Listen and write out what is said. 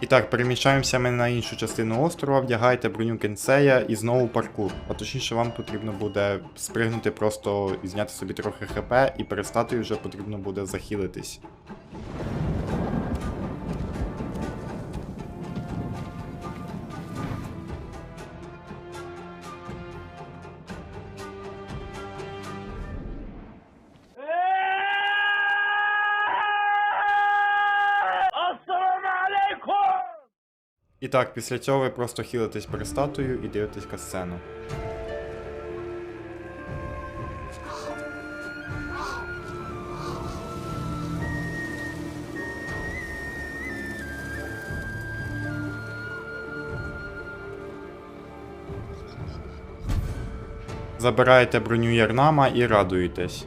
І так, переміщаємося ми на іншу частину острова, вдягайте броню кенсея і знову паркур. А точніше, вам потрібно буде спригнути просто і зняти собі трохи хп, і перестати вже потрібно буде захилитись. І так, після цього ви просто хілитесь перед статуєю і дивитесь касцену. Забираєте броню Ярнама і радуєтесь.